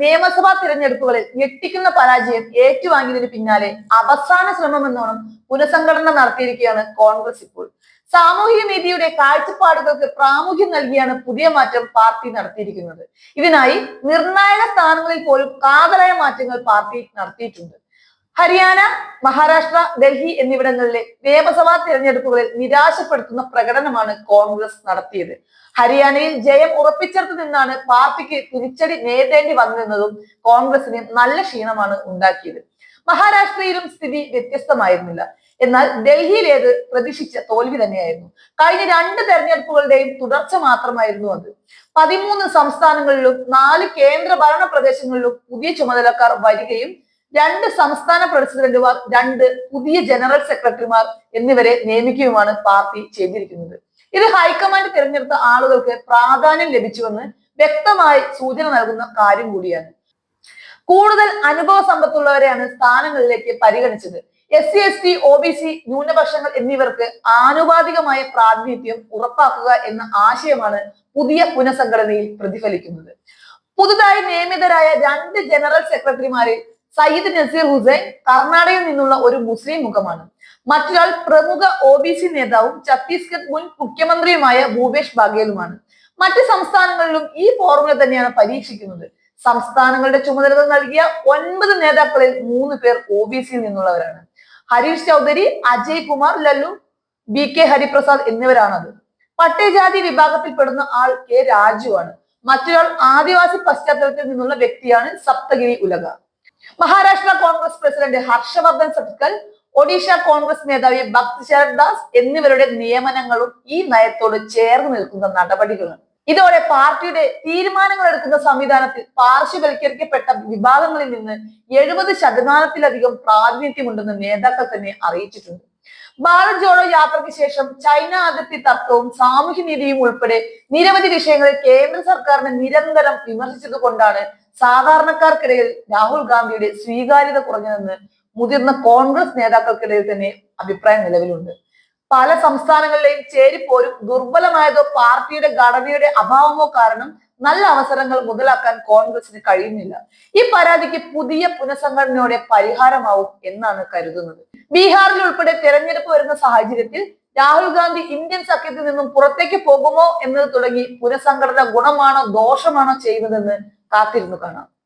നിയമസഭാ തിരഞ്ഞെടുപ്പുകളിൽ ഞെട്ടിക്കുന്ന പരാജയം ഏറ്റുവാങ്ങിയതിന് പിന്നാലെ അവസാന ശ്രമം എന്നോണം പുനഃസംഘടന നടത്തിയിരിക്കുകയാണ് കോൺഗ്രസ് ഇപ്പോൾ. സാമൂഹിക നീതിയുടെ കാഴ്ചപ്പാടുകൾക്ക് പ്രാമുഖ്യം നൽകിയാണ് പുതിയ മാറ്റം പാർട്ടി നടത്തിയിരിക്കുന്നത്. ഇതിനായി നിർണായക സ്ഥാനങ്ങളിൽ പോലും കാതലായ മാറ്റങ്ങൾ പാർട്ടി നടത്തിയിട്ടുണ്ട്. ഹരിയാന മഹാരാഷ്ട്ര ഡൽഹി എന്നിവിടങ്ങളിലെ നിയമസഭാ തിരഞ്ഞെടുപ്പുകളിൽ നിരാശപ്പെടുത്തുന്ന പ്രകടനമാണ് കോൺഗ്രസ് നടത്തിയത്. ഹരിയാനയിൽ ജയം ഉറപ്പിച്ചെടുത്തു നിന്നാണ് പാർട്ടിക്ക് തിരിച്ചടി നേരിടേണ്ടി വന്നിരുന്നതും കോൺഗ്രസിന് നല്ല ക്ഷീണമാണ് ഉണ്ടാക്കിയത്. മഹാരാഷ്ട്രയിലും സ്ഥിതി വ്യത്യസ്തമായിരുന്നില്ല. എന്നാൽ ഡൽഹിയിലേത് പ്രതീക്ഷിച്ച തോൽവി തന്നെയായിരുന്നു. കഴിഞ്ഞ രണ്ട് തെരഞ്ഞെടുപ്പുകളുടെയും തുടർച്ച മാത്രമായിരുന്നു അത്. പതിമൂന്ന് സംസ്ഥാനങ്ങളിലും നാല് കേന്ദ്ര ഭരണ പ്രദേശങ്ങളിലും പുതിയ ചുമതലക്കാർ വരികയും രണ്ട് സംസ്ഥാന പ്രസിഡന്റുമാർ രണ്ട് പുതിയ ജനറൽ സെക്രട്ടറിമാർ എന്നിവരെ നിയമിക്കുകയുമാണ് പാർട്ടി ചെയ്തിരിക്കുന്നത്. ഇത് ഹൈക്കമാൻഡ് തിരഞ്ഞെടുത്ത ആളുകൾക്ക് പ്രാധാന്യം ലഭിച്ചുവെന്ന് വ്യക്തമായി സൂചന നൽകുന്ന കാര്യം കൂടിയാണ്. കൂടുതൽ അനുഭവ സമ്പത്തുള്ളവരെയാണ് സ്ഥാനങ്ങളിലേക്ക് പരിഗണിച്ചത്. S C S T O B C ന്യൂനപക്ഷങ്ങൾ എന്നിവർക്ക് ആനുപാതികമായ പ്രാതിനിധ്യം ഉറപ്പാക്കുക എന്ന ആശയമാണ് പുതിയ പുനഃസംഘടനയിൽ പ്രതിഫലിക്കുന്നത്. പുതുതായി നിയമിതരായ രണ്ട് ജനറൽ സെക്രട്ടറിമാരിൽ സയ്യിദ് നസീർ ഹുസൈൻ കർണാടകയിൽ നിന്നുള്ള ഒരു മുസ്ലിം മുഖമാണ്. മറ്റൊരാൾ പ്രമുഖ ഒ ബി സി നേതാവും ഛത്തീസ്ഗഡ് മുൻ മുഖ്യമന്ത്രിയുമായ ഭൂപേഷ് ബാഗേലുമാണ്. മറ്റ് സംസ്ഥാനങ്ങളിലും ഈ ഫോർമുല തന്നെയാണ് പരീക്ഷിക്കുന്നത്. സംസ്ഥാനങ്ങളുടെ ചുമതലകൾ നൽകിയ ഒൻപത് നേതാക്കളിൽ മൂന്ന് പേർ ഒ ബി സിയിൽ നിന്നുള്ളവരാണ്. ഹരീഷ് ചൗധരി അജയ് കുമാർ ലല്ലു ബി കെ ഹരിപ്രസാദ് എന്നിവരാണത്. പട്ടികജാതി വിഭാഗത്തിൽപ്പെടുന്ന ആൾ കെ രാജുവാണ്. മറ്റൊരാൾ ആദിവാസി പശ്ചാത്തലത്തിൽ നിന്നുള്ള വ്യക്തിയാണ് സപ്തഗിരി ഉലക മഹാരാഷ്ട്ര കോൺഗ്രസ് പ്രസിഡന്റ് ഹർഷവർദ്ധൻ സത്കൽ ഒഡീഷ കോൺഗ്രസ് മേധാവി ശരത് ദാസ് എന്നിവരുടെ നിയമനങ്ങളും ഈ നയത്തോട് ചേർന്ന് നിൽക്കുന്ന നടപടികളാണ് ഇതോടെ പാർട്ടിയുടെ തീരുമാനങ്ങൾ എടുക്കുന്ന സംവിധാനത്തിൽ പാർശ്വവൽക്കരിക്കപ്പെട്ട വിഭാഗങ്ങളിൽ നിന്ന് എഴുപത് ശതമാനത്തിലധികം പ്രാതിനിധ്യമുണ്ടെന്ന് നേതാക്കൾ തന്നെ അറിയിച്ചിട്ടുണ്ട്. ഭാരത് ജോഡോ യാത്രയ്ക്ക് ശേഷം ചൈന അതിർത്തി തർക്കവും സാമൂഹ്യ നീതിയും ഉൾപ്പെടെ നിരവധി വിഷയങ്ങളിൽ കേന്ദ്ര സർക്കാരിനെ നിരന്തരം വിമർശിച്ചത് കൊണ്ടാണ് സാധാരണക്കാർക്കിടയിൽ രാഹുൽ ഗാന്ധിയുടെ സ്വീകാര്യത കുറഞ്ഞതെന്ന് മുതിർന്ന കോൺഗ്രസ് നേതാക്കൾക്കിടയിൽ തന്നെ അഭിപ്രായം നിലവിലുണ്ട്. പല സംസ്ഥാനങ്ങളിലെയും ചേരിപ്പോരും ദുർബലമായതോ പാർട്ടിയുടെ ഘടനയുടെ അഭാവമോ കാരണം നല്ല അവസരങ്ങൾ മുതലാക്കാൻ കോൺഗ്രസിന് കഴിയുന്നില്ല. ഈ പരാതിക്ക് പുതിയ പുനഃസംഘടനയോടെ പരിഹാരമാവും എന്നാണ് കരുതുന്നത്. ബീഹാറിൽ ഉൾപ്പെടെ തെരഞ്ഞെടുപ്പ് വരുന്ന സാഹചര്യത്തിൽ രാഹുൽ ഗാന്ധി ഇന്ത്യൻ സഖ്യത്തിൽ നിന്നും പുറത്തേക്ക് പോകുമോ എന്നത് തുടങ്ങി പുനഃസംഘടന ഗുണമാണോ ദോഷമാണോ ചെയ്യുന്നതെന്ന് കാത്തിരുന്നു കാണാം.